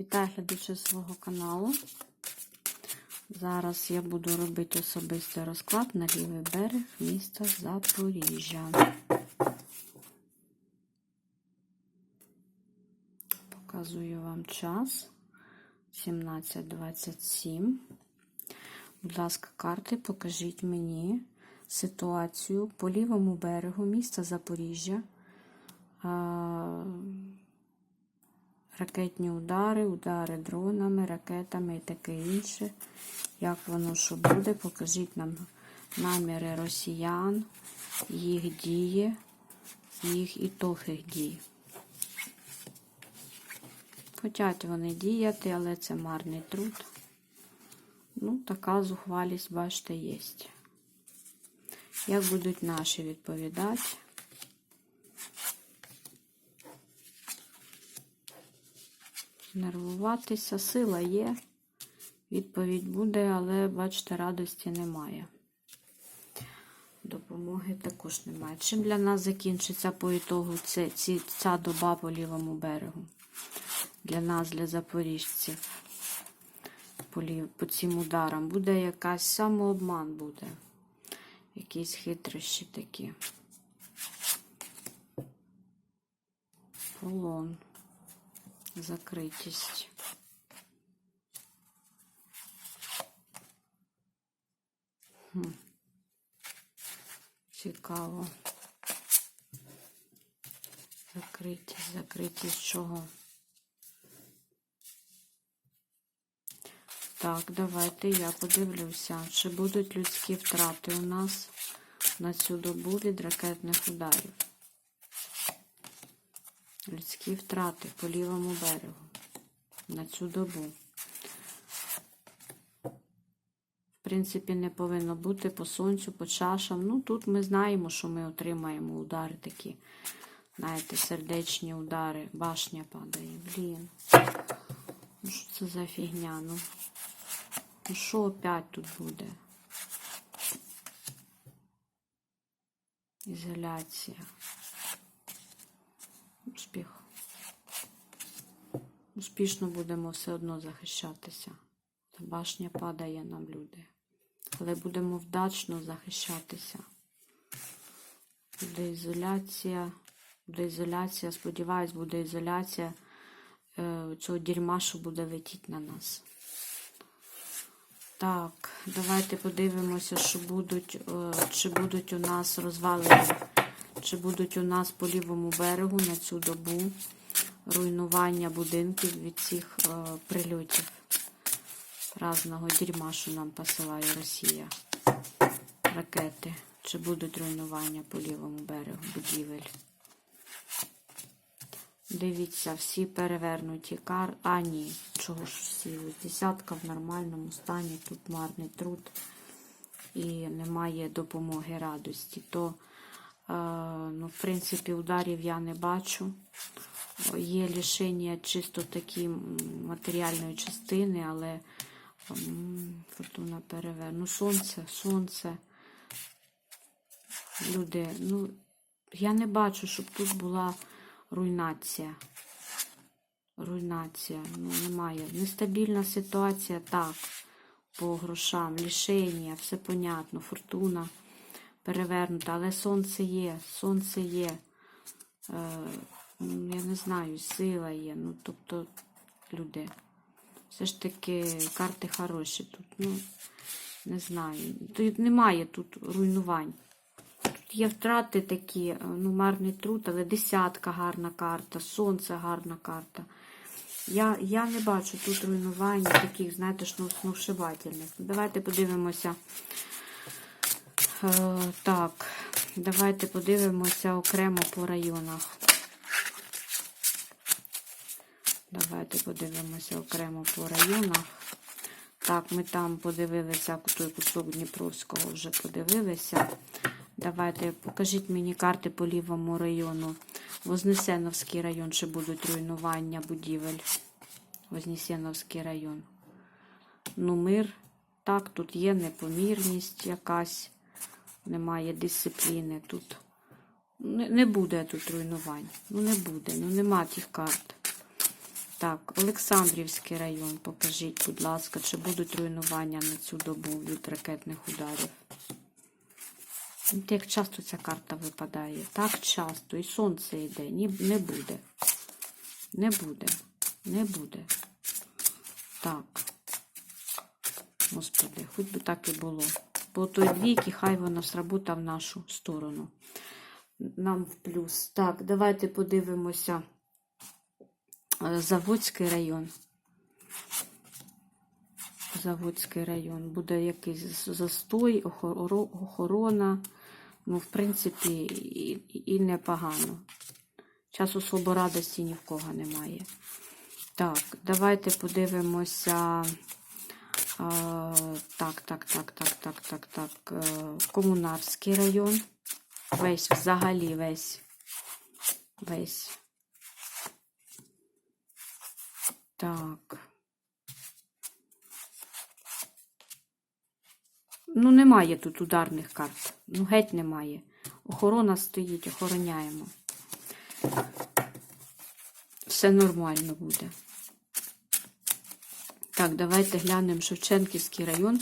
Вітаю глядачі свого каналу. Зараз я буду робити особистий розклад на лівий берег міста Запоріжжя. Показую вам час 17.27. Будь ласка, карти, покажіть мені ситуацію по лівому берегу міста Запоріжжя. Ракетні удари, удари дронами, ракетами і таке інше. Як воно що буде, покажіть нам наміри росіян, їх дії, їх ітог їх дій. Хотять вони діяти, але це марний труд. Ну, така зухвалість, бачите, є. Як будуть наші відповідати? Нервуватися, сила є, відповідь буде, але, бачите, радості немає. Допомоги також немає. Чим для нас закінчиться по ітогу це, ці, ця доба по лівому берегу? Для нас, для запоріжців, по, лів, по цим ударам. Буде якась самообман буде. Якісь хитрощі такі. Полон закритість. Цікаво. Закритість, закритість чого? Так, давайте я подивлюся, чи будуть людські втрати у нас на цю добу від ракетних ударів людські втрати по лівому берегу на цю добу. В принципі, не повинно бути по сонцю, по чашам. Ну, тут ми знаємо, що ми отримаємо удари такі. Знаєте, сердечні удари, башня падає. Блін. Ну, що це за фігня? Ну, ну що опять тут буде? Ізоляція успіх. Успішно будемо все одно захищатися. Башня падає нам люди. Але будемо вдачно захищатися. Буде ізоляція, буде ізоляція, сподіваюсь, буде ізоляція е, цього дерьма, що буде летіти на нас. Так, давайте подивимося, що будуть, е, чи будуть у нас розвалені чи будуть у нас по лівому берегу на цю добу руйнування будинків від цих е, прильотів разного дерьма, що нам посилає Росія. Ракети. Чи будуть руйнування по лівому берегу будівель? Дивіться, всі перевернуті кар. А, ні, чого ж всі? Десятка в нормальному стані, тут марний труд і немає допомоги радості. То Ну, В принципі, ударів я не бачу. Є лишення чисто такі матеріальної частини, але фортуна переверну. Ну, сонце, сонце. Люди, ну, я не бачу, щоб тут була руйнація. Руйнація. Ну, немає. Нестабільна ситуація, так, по грошам, лишення, все понятно, фортуна перевернута, але сонце є, сонце є. Е, я не знаю, сила є. Ну, тобто, люди. Все ж таки карти хороші тут. Ну, не знаю. Тут немає тут руйнувань. Тут є втрати такі, е, ну, марний труд, але десятка гарна карта, сонце гарна карта. Я я не бачу тут руйнувань таких, знаєте, снушивательних. Давайте подивимося. Е, так, давайте подивимося окремо по районах. Давайте подивимося окремо по районах. Так, ми там подивилися, той кусок Дніпровського вже подивилися. Давайте покажіть мені карти по лівому району. Вознесеновський район, чи будуть руйнування будівель. Вознесеновський район. Ну, мир. Так, тут є непомірність якась немає дисципліни тут. Не, буде тут руйнувань. Ну, не буде, ну нема тих карт. Так, Олександрівський район, покажіть, будь ласка, чи будуть руйнування на цю добу від ракетних ударів? Як часто ця карта випадає? Так часто. І сонце йде. Ні, не буде. Не буде. Не буде. Так. Господи, хоч би так і було. По той двійки, хай вона сработа в нашу сторону. Нам в плюс. Так, давайте подивимося. Е, Заводський район. Заводський район. Буде якийсь застой, охорона. Ну, в принципі, і, і- непогано. Час особо радості ні в кого немає. Так, давайте подивимося. Так, так, так, так, так, так, так. е, Комунарський район. Весь, взагалі, весь. Весь. Так. Ну, немає тут ударних карт. Ну, геть немає. Охорона стоїть, охороняємо. Все нормально буде. Так, давайте глянемо Шевченківський район.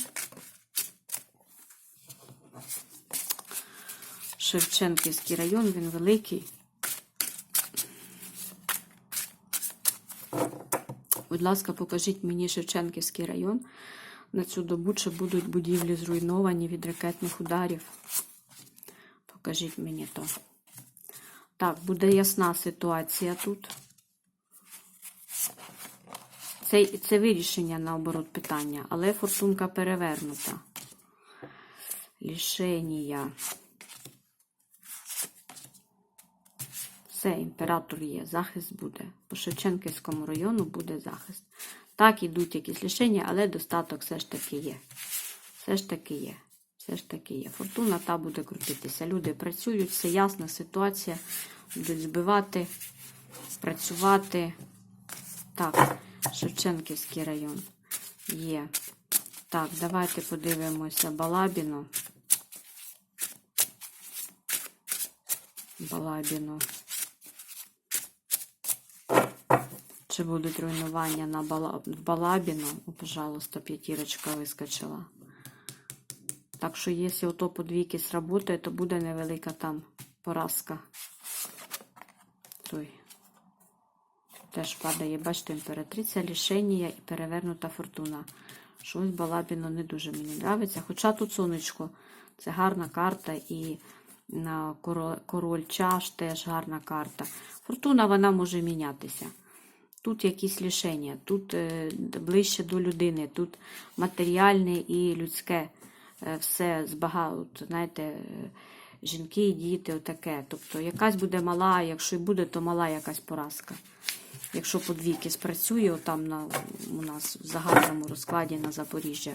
Шевченківський район, він великий. Будь ласка, покажіть мені Шевченківський район. На цю добу чи будуть будівлі зруйновані від ракетних ударів. Покажіть мені то. Так, буде ясна ситуація тут. Це, це вирішення наоборот питання, але фортунка перевернута. Лішенія. Все, імператор є, захист буде. По Шевченківському району буде захист. Так, ідуть якісь лишення, але достаток все ж таки є. Все ж таки є. Все ж таки є. Фортуна та буде крутитися. Люди працюють, все ясна ситуація. Будуть збивати, працювати. Так, Шевченківський район є. Так, давайте подивимося Балабіно. Балабіно. Чи будуть руйнування на Бала... Балабіно? О, пожалуйста, п'ятірочка вискочила. Так що, якщо ото по двійки сработає, то буде невелика там поразка. Той. Теж падає, бачите, імператриця, лішенія і перевернута фортуна. Щось Балабіно не дуже мені подобається. Хоча тут сонечко, це гарна карта і на король чаш теж гарна карта. Фортуна вона може мінятися. Тут якісь лішення, тут е, ближче до людини, тут матеріальне і людське е, все збагато, знаєте, е, жінки і діти, отаке. Тобто якась буде мала, якщо і буде, то мала якась поразка. Якщо по двійки спрацює, отам на, у нас в загальному розкладі на Запоріжжя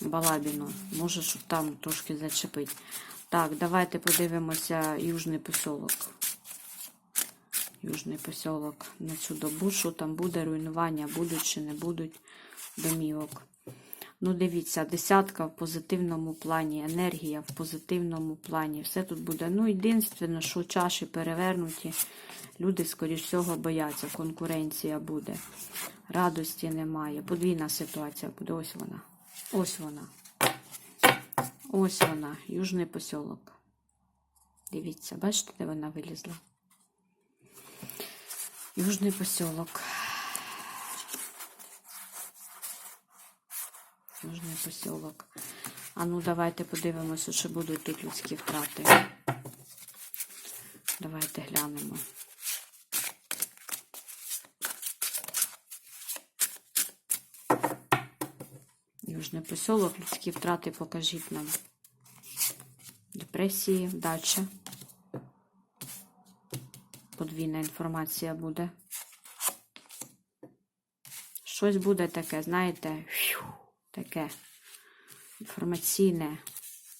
Балабіно, може, щоб там трошки зачепить. Так, давайте подивимося Южний поселок. Южний поселок на цю добу, що там буде, руйнування будуть чи не будуть домівок. Ну, дивіться, десятка в позитивному плані, енергія в позитивному плані. Все тут буде. Ну, єдине, що чаші перевернуті. Люди, скоріш всього, бояться. Конкуренція буде. Радості немає. Подвійна ситуація буде. Ось вона. Ось вона. Ось вона. Южний посілок. Дивіться, бачите, де вона вилізла? Южний посілок. Южний посілок. А ну, давайте подивимося, чи будуть тут людські втрати. Давайте глянемо. Южний посілок, людські втрати покажіть нам. Депресії, дача. Подвійна інформація буде. Щось буде таке, знаєте, таке інформаційне,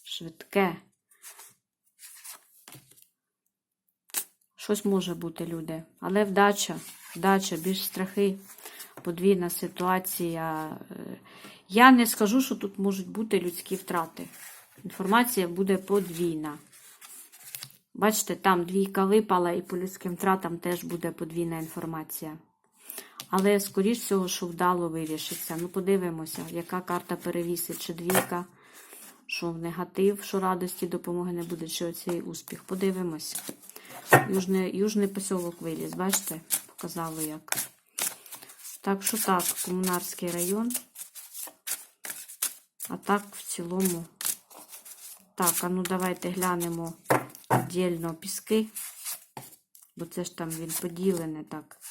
швидке. Щось може бути, люди. Але вдача, вдача, більш страхи, подвійна ситуація. Е, Я не скажу, що тут можуть бути людські втрати. Інформація буде подвійна. Бачите, там двійка випала, і по людським втратам теж буде подвійна інформація. Але, скоріш всього, що вдало вирішиться. Ну, подивимося, яка карта перевісить, чи двійка, що в негатив, що радості, допомоги не буде, чи оцей успіх. Подивимось. Южний, южний посілок виліз, бачите? Показало як. Так що так, комунарський район. А так в цілому. Так, а ну давайте глянемо віддільно піски. Бо це ж там він поділений так.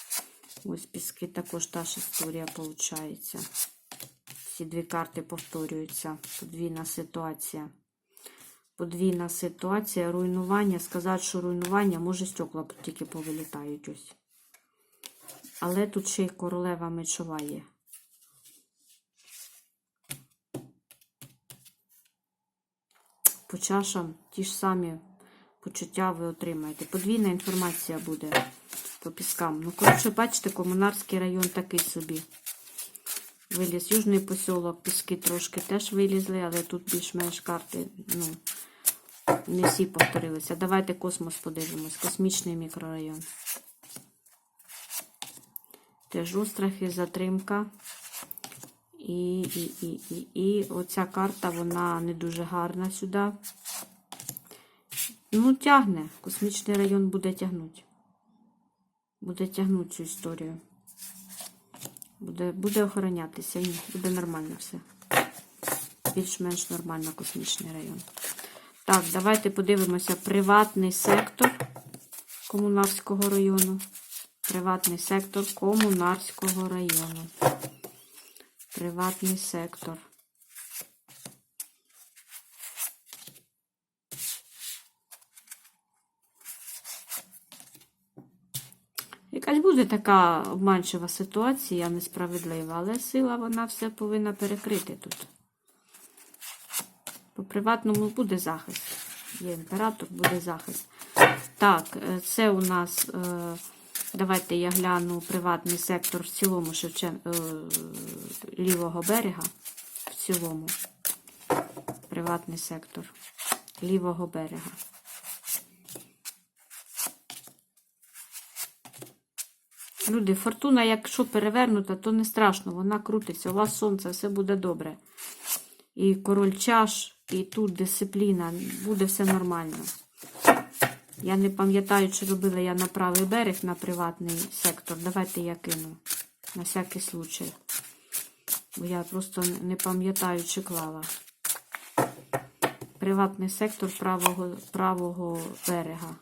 Ось піски також та ж історія виходить. Ці дві карти повторюються. Подвійна ситуація. Подвійна ситуація, руйнування. Сказати, що руйнування, може стекла тільки повилітають ось. Але тут ще й королева мечова є. По чашам ті ж самі почуття ви отримаєте. Подвійна інформація буде по піскам. Ну, коротше, бачите, комунарський район такий собі. Виліз Южний посілок, піски трошки теж вилізли, але тут більш-менш карти, ну, не всі повторилися. Давайте космос подивимось. Космічний мікрорайон. Теж острахи, затримка. І, і, і, і, і оця карта, вона не дуже гарна сюди. Ну, тягне. Космічний район буде тягнути. Буде тягнути цю історію. Буде, буде охоронятися. Ні, буде нормально все. Більш-менш нормально космічний район. Так, давайте подивимося приватний сектор комунарського району. Приватний сектор комунарського району. Приватний сектор. Якась буде така обманчива ситуація, несправедлива, але сила вона все повинна перекрити тут. По приватному буде захист. Є імператор, буде захист. Так, е, це у нас, е, давайте я гляну приватний сектор в цілому Шевчен... е, лівого берега. В цілому. Приватний сектор лівого берега. Люди, фортуна, якщо перевернута, то не страшно, вона крутиться. У вас сонце, все буде добре. І король чаш, і тут дисципліна, буде все нормально. Я не пам'ятаю, чи робила я на правий берег на приватний сектор. Давайте я кину. На всякий случай. Бо я просто не пам'ятаю, чи клала. Приватний сектор правого, правого берега.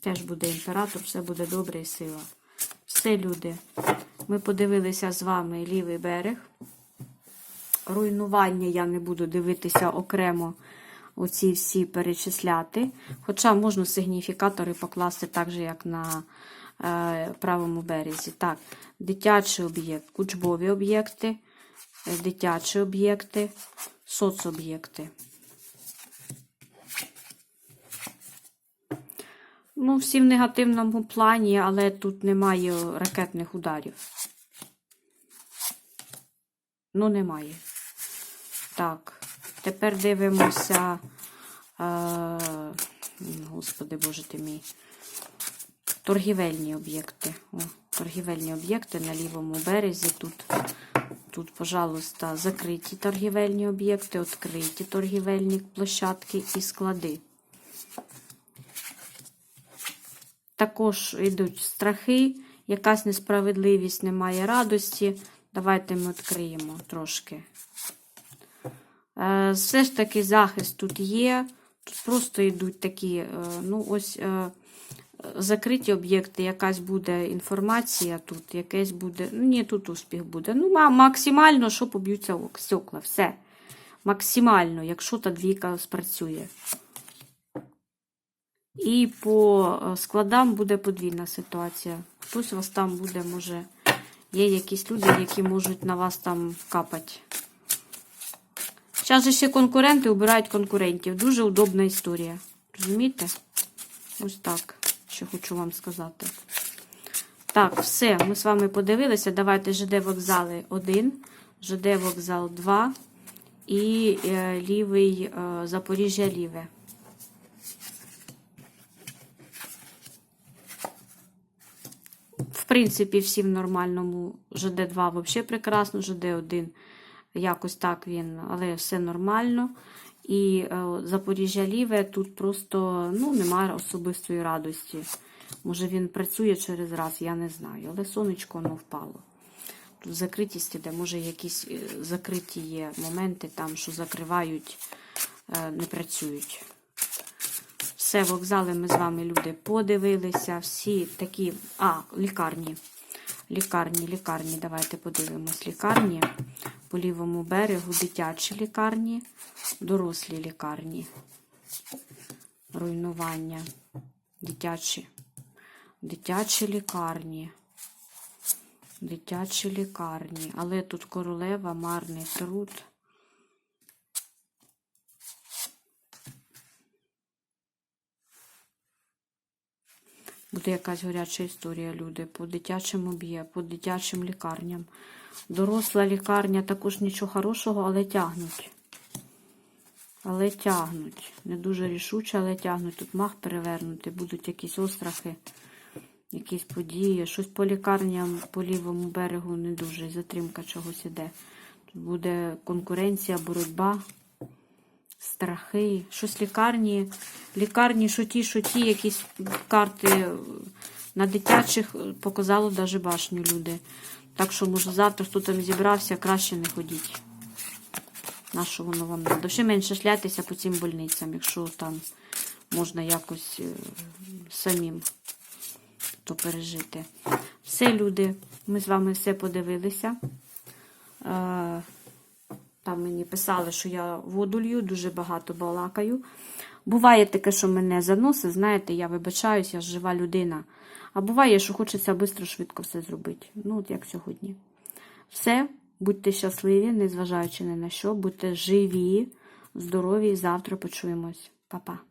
Теж буде імператор, все буде добре і сила. Все, люди. Ми подивилися з вами лівий берег. Руйнування я не буду дивитися окремо оці всі перечисляти. Хоча можна сигніфікатори покласти так же, як на е, правому березі. Так, дитячий об'єкт, кучбові об'єкти, е, дитячі об'єкти, соцоб'єкти. Ну, всі в негативному плані, але тут немає ракетних ударів. Ну, немає. Так, тепер дивимося. Е, Господи Боже ти мій. Торгівельні об'єкти. О, торгівельні об'єкти на лівому березі. Тут, тут, пожалуйста, закриті торгівельні об'єкти, відкриті торгівельні площадки і склади. Також йдуть страхи, якась несправедливість, немає радості. Давайте ми відкриємо трошки. Е, Все ж таки захист тут є. Тут просто йдуть такі, е, ну, ось е, закриті об'єкти, якась буде інформація тут, якесь буде. Ну, ні, тут успіх буде. Ну, максимально, що поб'ються стекла. Все. Максимально, якщо та двійка спрацює. І по е, складам буде подвійна ситуація. Хтось у вас там буде, може, є якісь люди, які можуть на вас там капати. Зараз же ще конкуренти обирають конкурентів. Дуже удобна історія. Розумієте? Ось так, що хочу вам сказати. Так, все, ми з вами подивилися. Давайте ЖД вокзали 1, ЖД вокзал 2 і е, лівий е, Запоріжжя ліве. Принципі, всі в нормальному. ЖД2 взагалі прекрасно, ЖД1 якось так він, але все нормально. І е, Запоріжжя Ліве тут просто ну, немає особистої радості. Може він працює через раз, я не знаю. Але сонечко воно впало. Тут закритість іде, може якісь е, закриті є моменти там, що закривають, е, не працюють. Все, вокзали ми з вами, люди, подивилися. Всі такі. А, лікарні. Лікарні, лікарні. Давайте подивимось. Лікарні. По лівому берегу дитячі лікарні, дорослі лікарні. Руйнування. Дитячі. Дитячі лікарні. Дитячі лікарні. Але тут королева, марний труд. Буде якась гаряча історія, люди. По дитячому б'є, по дитячим лікарням. Доросла лікарня також нічого хорошого, але тягнуть. Але тягнуть. Не дуже рішуче, але тягнуть. Тут мах перевернути, будуть якісь острахи, якісь події. Щось по лікарням по лівому берегу не дуже. Затримка чогось іде. Тут буде конкуренція, боротьба страхи, щось лікарні, лікарні, що ті, що ті, якісь карти на дитячих показало навіть башню люди. Так що, може, завтра хто там зібрався, краще не ходіть. На що воно вам треба? Ще менше шлятися по цим больницям, якщо там можна якось е, самим то пережити. Все, люди, ми з вами все подивилися. Там мені писали, що я воду лью, дуже багато балакаю. Буває таке, що мене заносить, знаєте, я вибачаюсь, я жива людина. А буває, що хочеться швидко, швидко все зробити. Ну, от як сьогодні. Все, будьте щасливі, незважаючи ні на що, будьте живі, здорові. Завтра почуємось. Па-па.